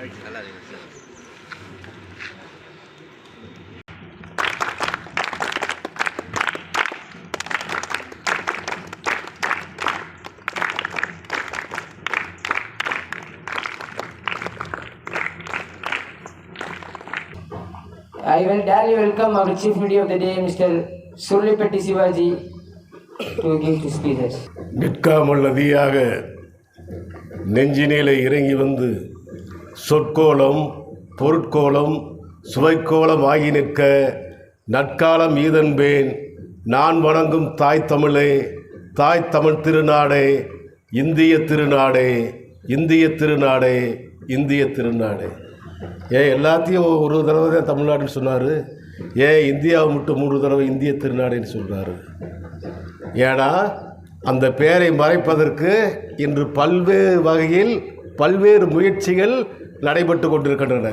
I will dearly welcome our chief media of the day, Mr. Surlipeti Sivaji, to give his speeches. நிற்காமல் நதியாக நெஞ்சினிலே இறங்கி வந்து சொற்கோலம் பொருட்கோலம் சுவைக்கோலம் ஆகி நிற்க நற்காலம் ஈதன்பேன். நான் வணங்கும் தாய் தமிழே தாய் தமிழ் திருநாடே இந்திய திருநாடே இந்திய திருநாடே இந்திய திருநாடே. ஏன் எல்லாத்தையும் ஒரு தடவை தான் தமிழ்நாடுன்னு சொன்னார். ஏன் இந்தியாவை மட்டும் மூன்று தடவை இந்திய திருநாடுன்னு சொல்கிறாரு ஏன்னா அந்த பெயரை மறைப்பதற்கு இன்று பல்வேறு வகையில் பல்வேறு முயற்சிகள் நடைபெற்று கொண்டிருக்கின்றன.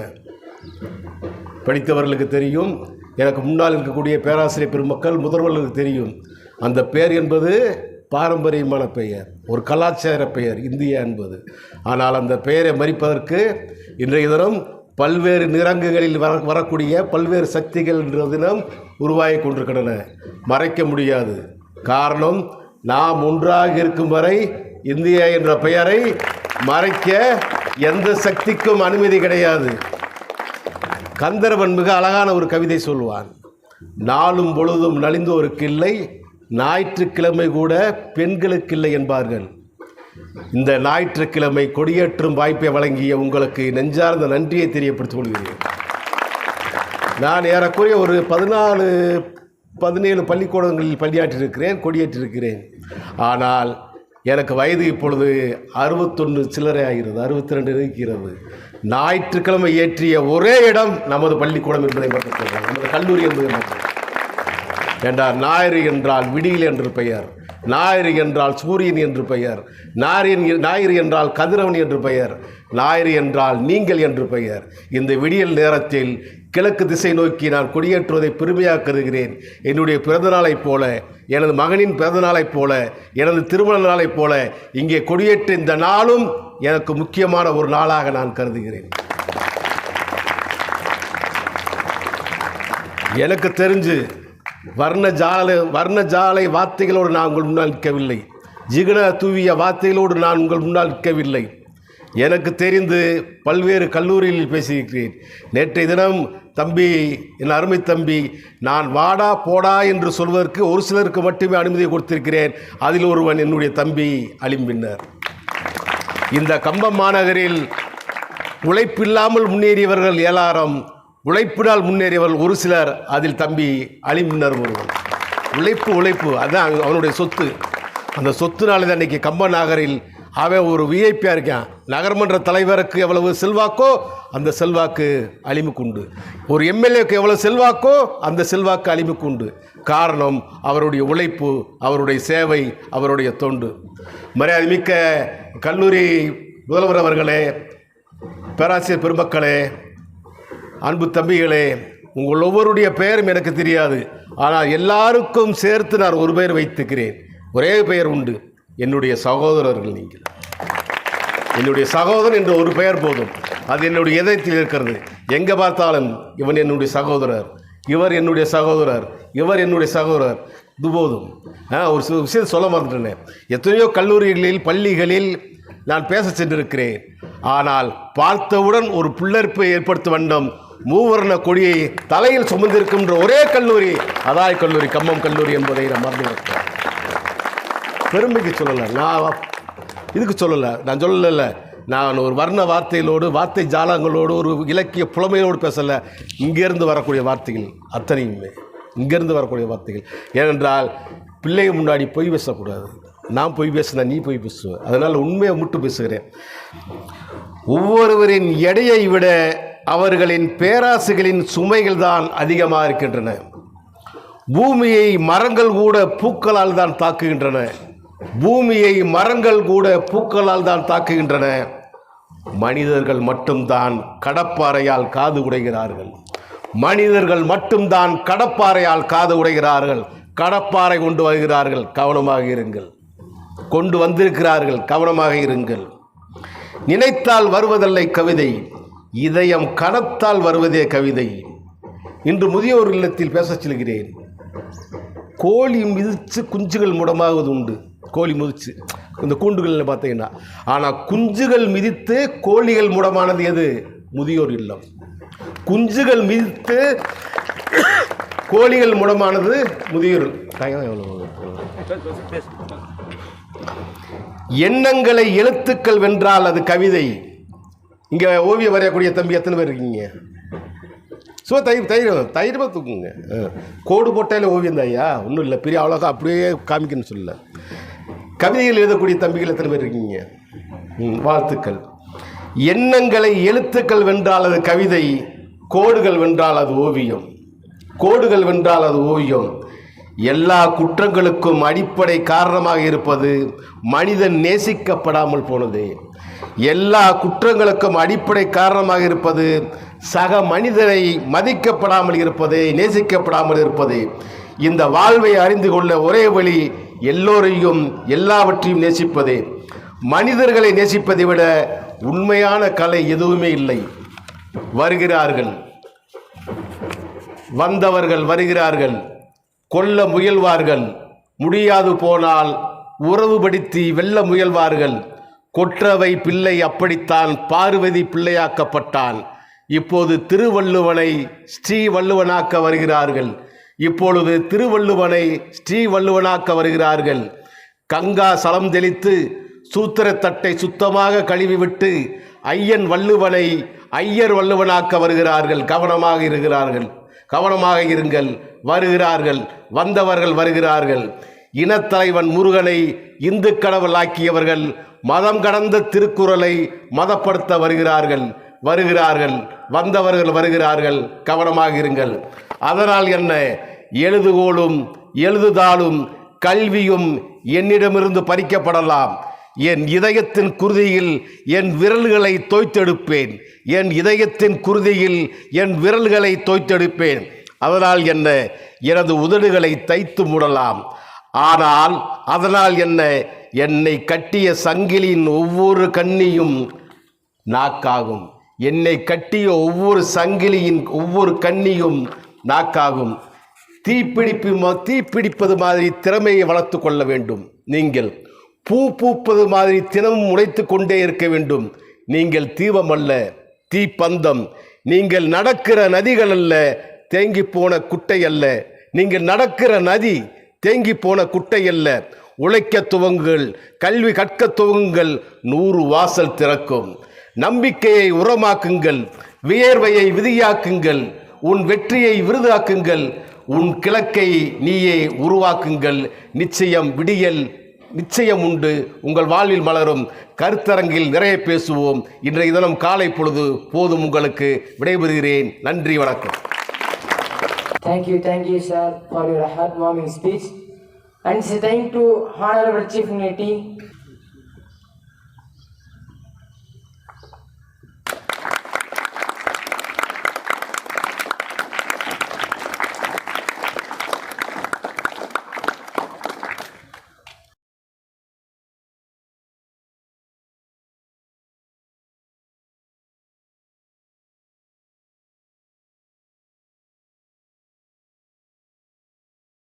படித்தவர்களுக்கு தெரியும் எனக்கு முன்னால் இருக்கக்கூடிய பேராசிரியர் பெருமக்கள் முதல்வர்களுக்கு தெரியும். அந்த பெயர் என்பது பாரம்பரியமான பெயர் ஒரு கலாச்சார பெயர் இந்தியா என்பது ஆனால் அந்த பெயரை மறிப்பதற்கு இன்றைய தினம் பல்வேறு நிறங்குகளில் வர வரக்கூடிய பல்வேறு சக்திகள் என்ற தினம் உருவாகி கொண்டிருக்கின்றன. மறைக்க முடியாது. காரணம் நாம் ஒன்றாக இருக்கும் வரை இந்தியா என்ற பெயரை மறைக்க எந்த சக்திக்கும் அனுமதி கிடையாது. கந்தர்வன் மிக அழகான ஒரு கவிதை சொல்வான் நாளும் பொழுதும் நலிந்தோருக்கு இல்லை ஞாயிற்றுக்கிழமை கூட பெண்களுக்கு இல்லை என்பார்கள். இந்த ஞாயிற்றுக்கிழமை கொடியேற்றும் வாய்ப்பை வழங்கிய உங்களுக்கு நெஞ்சார்ந்த நன்றியை தெரியப்படுத்திக் கொள்கிறேன். நான் ஏறக்குறைய ஒரு பதினாலு பதினேழு பள்ளிக்கூடங்களில் பணியாற்றியிருக்கிறேன் கொடியேற்றிருக்கிறேன். ஆனால் எனக்கு வயது இப்பொழுது அறுபத்தொன்று சில்லறை ஆகிறது அறுபத்தி ரெண்டு இருக்கிறது. ஞாயிற்றுக்கிழமை ஏற்றிய ஒரே இடம் நமது பள்ளிக்கூடம் என்பதை மட்டும் நமது கல்லூரி என்பதை மட்டும் என்றால் ஞாயிறு என்றால் விடியில் என்று பெயர். ஞாயிறு என்றால் சூரியன் என்று பெயர். ஞாயிறு ஞாயிறு என்றால் கதிரவன் என்று பெயர். ஞாயிறு என்றால் நீங்கள் என்று பெயர். இந்த விடியல் நேரத்தில் கிழக்கு திசை நோக்கி நான் கொடியேற்றுவதை பெருமையாக கருதுகிறேன். என்னுடைய பிறந்த நாளைப் போல எனது மகனின் பிறந்த நாளைப் போல எனது திருமண நாளைப் போல இங்கே கொடியேற்ற இந்த நாளும் எனக்கு முக்கியமான ஒரு நாளாக நான் கருதுகிறேன். எனக்கு தெரிஞ்சு வர்ண ஜாலை வர்ண ஜாலை வார்த்தைகளோடு நான் உங்கள் முன்னால் நிற்கவில்லை. ஜிகன தூவிய வார்த்தைகளோடு நான் உங்கள் முன்னால் நிற்கவில்லை. எனக்கு தெரிந்து பல்வேறு கல்லூரியில் பேசியிருக்கிறேன். நேற்றைய தினம் தம்பி என் அருமை தம்பி நான் வாடா போடா என்று சொல்வதற்கு ஒரு சிலருக்கு மட்டுமே அனுமதி கொடுத்திருக்கிறேன். அதில் ஒருவன் என்னுடைய தம்பி அலிம்பின்னர் இந்த கம்பம் மாநகரில் உழைப்பில்லாமல் முன்னேறியவர்கள் ஏலாரம் உழைப்பினால் முன்னேறியவர்கள் ஒரு சிலர் அதில் தம்பி அழிமுன்னர் ஒருவர். உழைப்பு உழைப்பு அதுதான் அவனுடைய சொத்து. அந்த சொத்துனால தான் இன்றைக்கி கம்ப நகரில் அவன் ஒரு விஐபியாக இருக்கான். நகர்மன்ற தலைவருக்கு எவ்வளவு செல்வாக்கோ அந்த செல்வாக்கு அழிமுக்கு உண்டு. ஒரு எம்எல்ஏக்கு எவ்வளவு செல்வாக்கோ அந்த செல்வாக்கு அழிமுக்கு உண்டு. காரணம் அவருடைய உழைப்பு அவருடைய சேவை அவருடைய தொண்டு. மரியாதைமிக்க கல்லூரி முதல்வர் அவர்களே பேராசிரியர் பெருமக்களே அன்பு தம்பிகளே உங்கள் ஒவ்வொருடைய பெயரும் எனக்கு தெரியாது. ஆனால் எல்லாருக்கும் சேர்த்து நான் ஒரு பெயர் வைத்துக்கிறேன். ஒரே பெயர் உண்டு. என்னுடைய சகோதரர்கள் நீங்கள். என்னுடைய சகோதரன் என்ற ஒரு பெயர் போதும். அது என்னுடைய இதயத்தில் இருக்கிறது. எங்கே பார்த்தாலும் இவன் என்னுடைய சகோதரர். இவர் என்னுடைய சகோதரர். இவர் என்னுடைய சகோதரர். இது போதும். ஆ, ஒரு சில விஷயம் சொல்ல மறந்துட்டேன். எத்தனையோ கல்லூரிகளில் பள்ளிகளில் நான் பேச சென்றிருக்கிறேன். ஆனால் பார்த்தவுடன் ஒரு புல்லரிப்பை ஏற்படுத்த வேண்டும் மூவர்ண கொடியை தலையில் சுமந்திருக்கின்ற ஒரே கல்லூரி அதாய் கல்லூரி கம்மம் கல்லூரி என்பதை நான் மறந்து பெருமைக்கு சொல்லலை நான் இதுக்கு சொல்லலை நான் சொல்லலை. நான் ஒரு வர்ண வார்த்தைகளோடு வார்த்தை ஜாலங்களோடு ஒரு இலக்கிய புலமையோடு பேசலை. இங்கேருந்து வரக்கூடிய வார்த்தைகள் அத்தனையுமே இங்கேருந்து வரக்கூடிய வார்த்தைகள். ஏனென்றால் பிள்ளைங்க முன்னாடி பொய் பேசக்கூடாது. நான் பொய் பேசினா நீ பொய் பேசுவ. அதனால் உண்மையை முட்டு பேசுகிறேன். ஒவ்வொருவரின் எடையை விட அவர்களின் பேராசைகளின் சுமைகள் தான் அதிகமாக இருக்கின்றன. பூமியை மரங்கள் கூட பூக்களால் தான் தாக்குகின்றன. பூமியை மரங்கள் கூட பூக்களால் தான் தாக்குகின்றன. மனிதர்கள் மட்டும்தான் கடப்பாறையால் காது உடைகிறார்கள். மனிதர்கள் மட்டும்தான் கடப்பாறையால் காது உடைகிறார்கள். கடப்பாறை கொண்டு வருகிறார்கள். கவனமாக இருங்கள். கொண்டு வந்திருக்கிறார்கள். கவனமாக இருங்கள். நினைத்தால் வருவதில்லை கவிதை. இதயம் கனத்தால் வருவதே கவிதை. இன்று முதியோர் இல்லத்தில் பேசச் செல்கிறேன். கோழி மிதித்து குஞ்சுகள் முடமாவது உண்டு. கோழி முதிச்சு. இந்த கூண்டுகளில் பார்த்தீங்கன்னா ஆனால் குஞ்சுகள் மிதித்து கோழிகள் முடமானது எது? முதியோர் இல்லம். குஞ்சுகள் மிதித்து கோழிகள் முடமானது முதியோர் எண்ணங்களை எழுத்துக்கள் வென்றால் அது கவிதை. இங்கே ஓவியம் வரையக்கூடிய தம்பி எத்தனை பேர் இருக்கீங்க? சும்மா தயிர் தயிர் தயிரமாக தூக்குங்க. ஆ. கோடு போட்டாலே ஓவியம் தான் ஐயா ஒன்றும் இல்லை. பெரிய அவ்வளோக்கா அப்படியே காமிக்கணும்னு சொல்லல கவிதைகள் எழுதக்கூடிய தம்பிகள் எத்தனை பேர் இருக்கீங்க? ம், வாழ்த்துக்கள். எண்ணங்களை எழுத்துக்கள் வென்றால் அது கவிதை கோடுகள் வென்றால் அது ஓவியம். கோடுகள் வென்றால் அது ஓவியம். எல்லா குற்றங்களுக்கும் அடிப்படை காரணமாக இருப்பது மனிதன் நேசிக்கப்படாமல் போனது. எல்லா குற்றங்களுக்கும் அடிப்படை காரணமாக இருப்பது சக மனிதனை மதிக்கப்படாமல் இருப்பது நேசிக்கப்படாமல் இருப்பது. இந்த வாழ்வை அறிந்து கொள்ள ஒரே வழி எல்லோரையும் எல்லாவற்றையும் நேசிப்பது. மனிதர்களை நேசிப்பதை விட உண்மையான கலை எதுவுமே இல்லை. வருகிறார்கள். வந்தவர்கள் வருகிறார்கள். கொல்ல முயல்வார்கள். முடியாது போனால் உறவுபடுத்தி வெல்ல முயல்வார்கள். கொற்றவை பிள்ளை அப்படித்தான் பார்வதி பிள்ளையாக்கப்பட்டான். இப்போது திருவள்ளுவனை ஸ்ரீ வள்ளுவனாக்க வருகிறார்கள். இப்பொழுது திருவள்ளுவனை ஸ்ரீ வள்ளுவனாக்க வருகிறார்கள். கங்கா சலம் தெளித்து சூத்திரத்தட்டை சுத்தமாக கழுவிவிட்டு ஐயன் வள்ளுவனை ஐயர் வள்ளுவனாக்க வருகிறார்கள். கவனமாக இருக்கிறார்கள். கவனமாக இருங்கள். வருகிறார்கள். வந்தவர்கள் வருகிறார்கள். இனத்தலைவன் முருகனை இந்து கடவுளாக்கியவர்கள் மதம் கடந்த திருக்குறளை மதப்படுத்த வருகிறார்கள். வருகிறார்கள். வந்தவர்கள் வருகிறார்கள். கவனமாக இருங்கள். அதனால் என்ன? எழுதுகோலும் எழுதுதாலும் கல்வியும் என்னிடமிருந்து பறிக்கப்படலாம். என் இதயத்தின் குருதியில் என் விரல்களை தோய்த்தெடுப்பேன். என் இதயத்தின் குருதியில் என் விரல்களை தோய்த்தெடுப்பேன். அதனால் என்ன? எனது உதடுகளை தைத்து மூடலாம். ஆனால் அதனால் என்ன? என்னை கட்டிய சங்கிலியின் ஒவ்வொரு கண்ணியும் நாக்காகும். என்னை கட்டிய ஒவ்வொரு சங்கிலியின் ஒவ்வொரு கண்ணியும் நாக்காகும். தீப்பிடிப்பு தீப்பிடிப்பது மாதிரி திறமையை வளர்த்து கொள்ள வேண்டும். நீங்கள் பூ பூப்பது மாதிரி தினமும் உழைத்து கொண்டே இருக்க வேண்டும். நீங்கள் தீபம் அல்ல தீப்பந்தம். நீங்கள் நடக்கிற நதிகள் அல்ல தேங்கி போன குட்டை அல்ல. நீங்கள் நடக்கிற நதி தேங்கி போன குட்டை அல்ல. உழைக்க துவங்குங்கள் கல்வி கற்க துவங்குங்கள் நூறு வாசல் திறக்கும். நம்பிக்கையை உரமாக்குங்கள் வியர்வையை விதியாக்குங்கள் உன் வெற்றியை விருதாக்குங்கள் உன் கிழக்கை நீயே உருவாக்குங்கள். நிச்சயம் விடியல் நிச்சயம் உண்டு உங்கள் வாழ்வில் மலரும். கருத்தரங்கில் நிறைய பேசுவோம். இன்றைய தினம் காலை பொழுது போதும் உங்களுக்கு விடைபெறுகிறேன். நன்றி வணக்கம். Thank you, thank you, sir, for your heartwarming speech. And time to Honorable Chief Niti